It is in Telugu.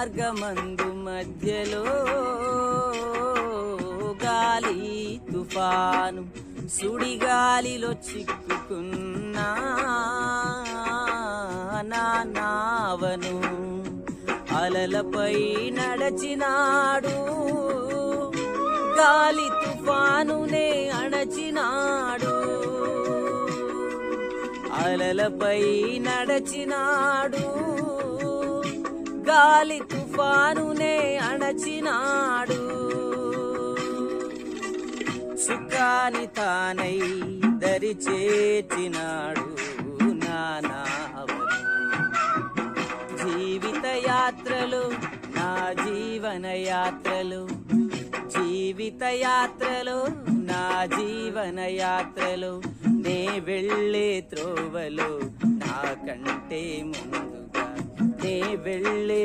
మార్గమందు మధ్యలో గాలి తుఫాను సుడిగాలిలో చిక్కుకున్నా నా నావను అలలపై నడచినాడు. గాలి తుఫానునే అణచినాడు. అలలపై నడచినాడు. గాలి తుఫానునే అణచినాడు. సుఖాని తానై దరి చేర్చినాడు నా జీవిత యాత్రలు నా జీవన యాత్రలు. జీవిత యాత్రలు నా జీవన యాత్రలు. నే వెళ్ళే త్రోవలు నాకంటే ముందుగా. నే వెళ్ళే